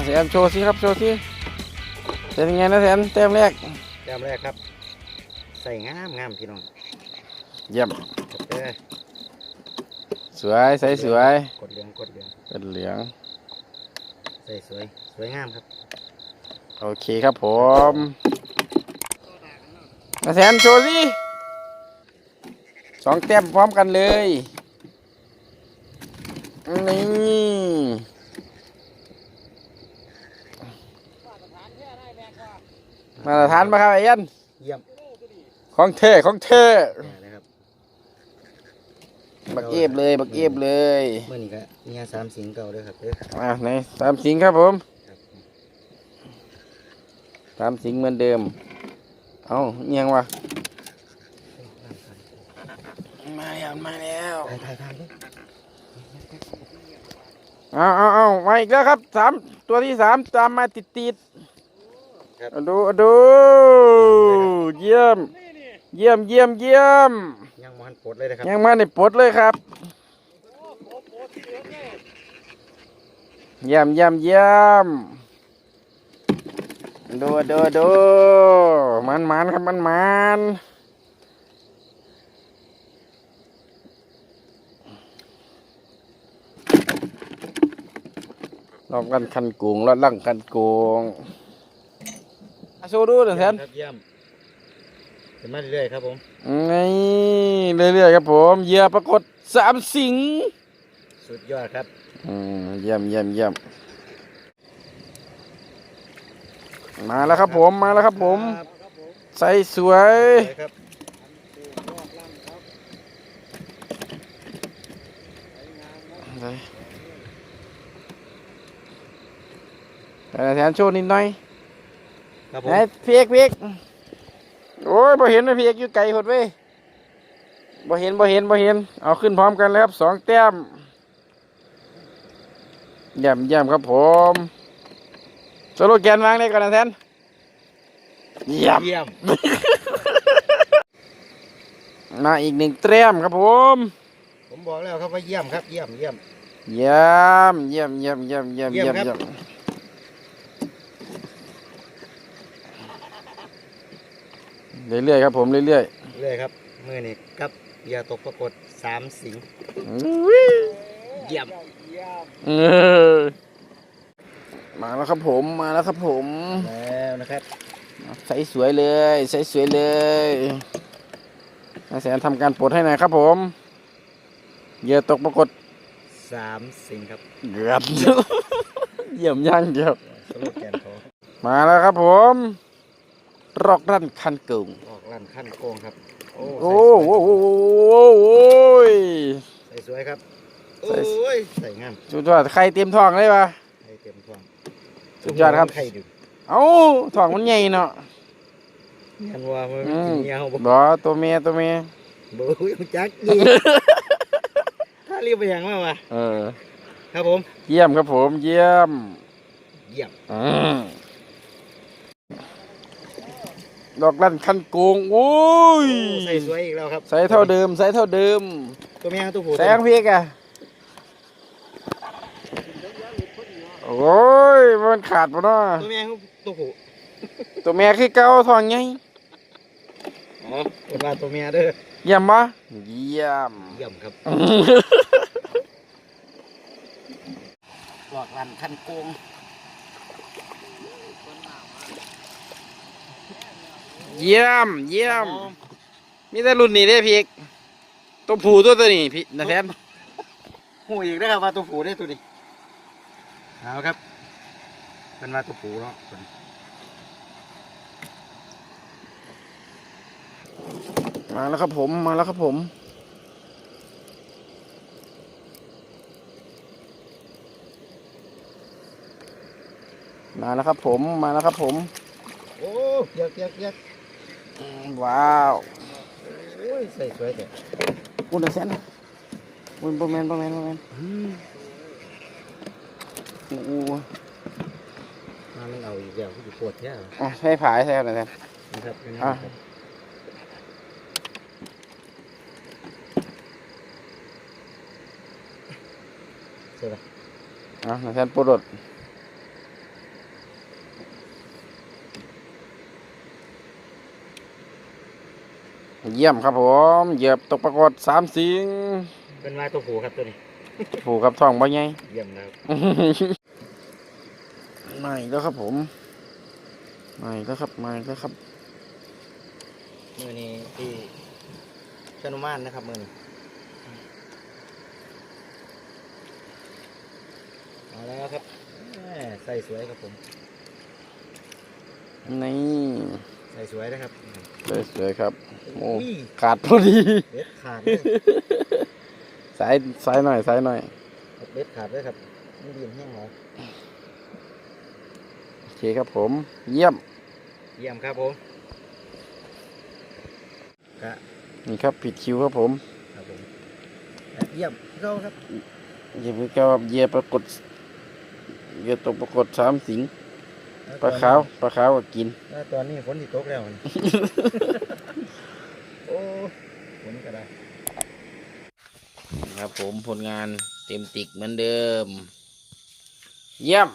มาแสนโชว์สิครับโชว์สิเป็นยังไงนะแสนแต้มแรกแต้มแรกครับ ใส่งามงามพี่น้องเยี่ยมครับเด้อสวยใส่สวยกดเหลืองกดเหลืองเป็นเหลืองใส่สวยสวยงามครับ โอเคครับผมมาแสนโชว์สิสองแต้มพร้อมกันเลยนี่ มาตรฐานมาครับไอ้ยันเยี่ยมของเท่ของเท่เนี่ยนะครับบักเอฟเลยบักเอฟเลยเมื่อนี้ก็เนี่ยสามสิงเก่าด้วยครับเด้ออ่าในสามสิงครับผมครับสามสิงเหมือนเดิม เอาเอียงวะมาแล้วมาแล้วถ่ายถ่ายถ่าย เลยเอาเอาเอามาอีกแล้วครับสามตัวที่สามตามมาติดติดๆเอาดูเอาดูเยี่ยม เยี่ยมเยี่ยมเยี่ยมยังมันปลดเลยนะครับยังมาในปลดเลยครับเยี่ยมเยี่ยมเยี่ยมดูดูดูมันมันครับมันมัน รอบกันคันกุงรอดล่างคันกุงอะสู้ดูหนึ่งแทนครับเยี่ยมขึ้นมาเรื่อยๆครับผมนี่เรื่อยๆครับผมเหยื่อปรากฏสามสิงสุดยอดครับอืมเยี่ยมเยี่ยมเยี่ยมมาแล้วครับผมมาแล้วครับผมครับใส่สวยสวยครับ แต่แทนโชว์นิดหน่อยครับผไหนมเพียกเพียกโอ้ยบ่เห็นนะเพียกอยู่ไกลหดเว้ยบ่เห็นบ่เห็นบ่เห็น เอาขึ้นพร้อมกันเลยครับสองแต้มเยี่ยมเยี่ยมครับผมโซโลแกนวางได้ก่อนนะแทนเยี่ยมเยี่ยมมาอีกหนึ่งแต้มครับผม ผมบอกแล้วครับว่าเยี่ยมครับเยี่ยมเยี่ยมเยี่ยมเยี่ยมเยี่ยมเยี่ยมเยี่ยมเยี่เยี่ยยม มครับ เยี่ยมเรื่อยๆครับผมเรื่อยเรื่อยครับมือนี่กับเบียร์ตกปรากฏสามสิงๆอุ้ยเยี่ยมเออมาแล้วครับผมมาแล้วครับผม แล้วนะครับใส่สวยเลยใส่สวยเลยนาแสนทำการปลดให้หน่อยครับผมเหยื่อตกปรากฏสามสิงครับเกือบ เยี่ยมย่างเดียวสโลแกนเขามาแล้วครับผม รอกรันคันกึ่งออกลั่นขั้นโกงครับโอ้โอ้โหโอ้โหโอ้โห ใส่สวยครับ โอใส่้ยใส่งามสุดยอดใครเตรียมทองเลยปะให้เต็มท้องสุดยอดครับ ไข่ดึงเอ้าทองมันใหญ่เนาะเงี้ยว่ามันอืมเงี้ยบ่บอตัวเมียตัวเมียบ่จักยีถ้ารีบไปยังมาวะเออ ครับผม เยี่ยมครับผมเยี่ยมเยี่ยม อืม ดอกลั่นคันโกงโอ้ยใส่สวยอีกแล้วครับใส่เท่าเดิมใส่เท่าเดิมตัวเมียตัวผู้แสงเพียกอะโอ้ยมันขาดปะเนาะตัวเมียตัวผู้ตัวเมียคือเก่าทองไงอ๋อเป็นว่าตัวเมียเด้อเยี่ยมปะเยี่ยมเยี่ยมครับหลอกลั่นขั้นโกง เยี่ยม เยี่ยม มีแต่รุ่นนี้ได้พีกตัวผู้ตัวตัวนี้พี่นะแทนหูอีกได้อครับว่าตัวผู้ได้อตัวนี้เอาครับเป็นว่าตัวผู้เนาะตัวนี้มาแล้วครับผม มาแล้วครับผมมาแล้วครับผม มาแล้วครับผม โอ้เยอะเยอะเยอะอืม ว้าวโอ้ยใส่สวยแต่อุณเซนอุณบแมนบแมนบแมนโอ้โหมามันเอาอีกแล้วคือปวดแท้อะให้ผายใช่ไหมแทนนะครับเป็นอะครับใช่ปะอะนะแทนปวดร เยี่ยมครับผมเหยียบตกปรากฏสามสิงเป็นมาตัวผูครับตัวนี้ผูกครับท้องบ่ใหญ่เยี่ยมนะครับมาอีกแล้วครับผมมาอีกแล้วครับมาอีกแล้วครับมือนี้ที่ชนุมานนะครับมือนี้เอาแล้วครับแหม่ใส่สวยครับผมนี่ใส่สวยนะครับ สวยๆครับโอ้ยขาดพอดีเด็ดขาดเลยสายสายหน่อยสายหน่อยเด็ดขาดเลยครับมันดีนแห้งเหรอโอเคครับผม เยี่ยม เยี่ยมครับผมกะนี่ครับผิดคิวครับผมครับผมและเยี่ยมเราครับเหยียบก็เหยียบปรากฏเหยียบตกปรากฏสามสิง ปลาขาวปลาขาวก็กิน แล้วตอนนี้ฝนที่ตกแล้วนี่ โอ้ฝนก็ได้ครับผมผลงานเต็มติกเหมือนเดิม เยี่ยม